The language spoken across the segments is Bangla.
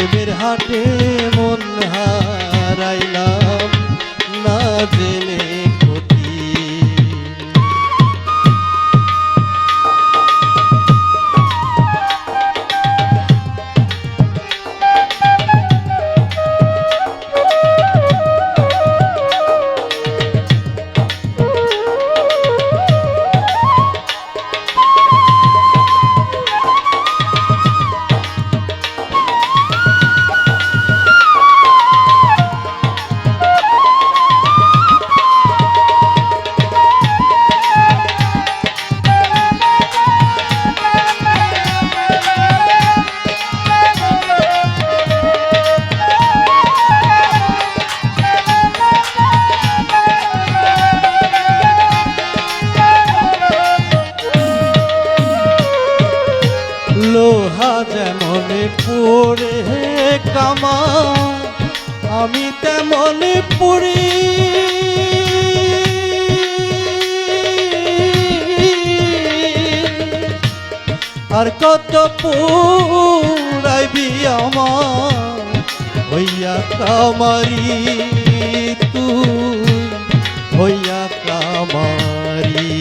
প্রেমের হাটে মন হারাইলাম না জেনে পড়ে কামা আমি তেমন পুরি আর কত পুরাইবি আমার হইয়া কামারি তুই হইয়া কামারি।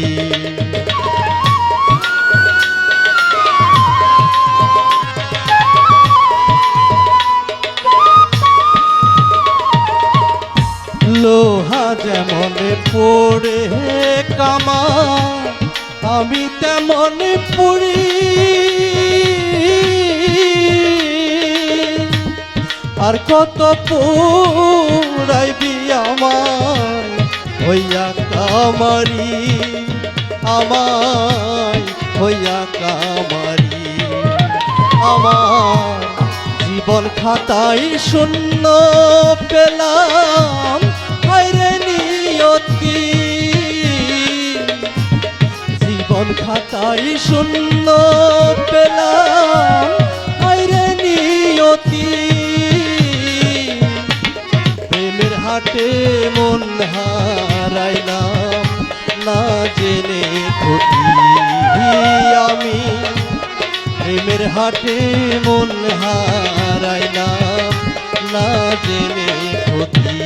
যেমন পড়ে কামা আমি তেমন পুরি আর কত পুরাইবি আমায়, হইয়া কামারি, আমায় হইয়া কামারি। আমার জীবন খাতাই শূন্য পেলাম, হায়রে নিয়তি জীবন খাতায় শূন্য পেলাম হায়রে নিয়তি। প্রেমের হাটে মন হারাইলাম, না জেনে ক্ষতি আমি। প্রেমের হাটে মন হারাইলাম, না জেনে ক্ষতি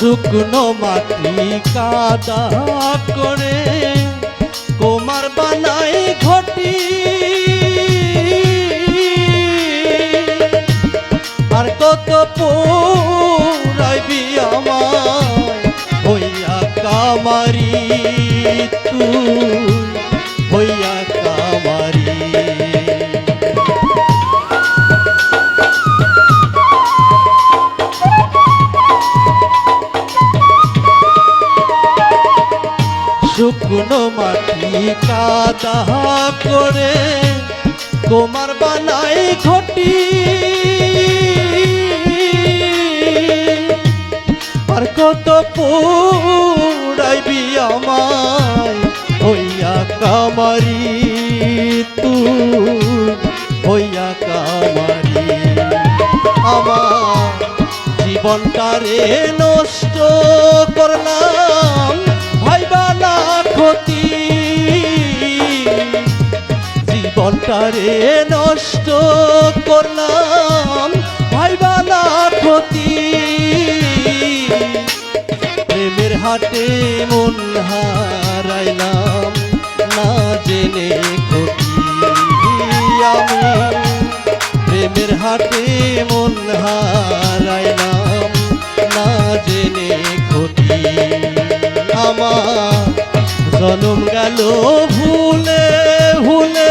শুকনো মাটি কাদা করে কোমার বানাই ঘটি। আর কত পুরাইবি আমায়, হইয়া কামারি তুই, হইয়া কামারি শুকনো মাটি কাদা করে। তোমার বানাই ঘটি। আর কত পুরাইবি আমায়, হইয়া কামারি তুই, হইয়া কামারি। আমার জীবনটারে নষ্ট জীবনটারে নষ্ট করলাম ভাইবা না ক্ষতি। প্রেমের হাটে মন হারাইলাম, না জেনে ক্ষতি আমি। প্রেমের হাটে মন হারাইলাম, না জেনে ক্ষতি আমার। জনম গেল ভুলে ভুলে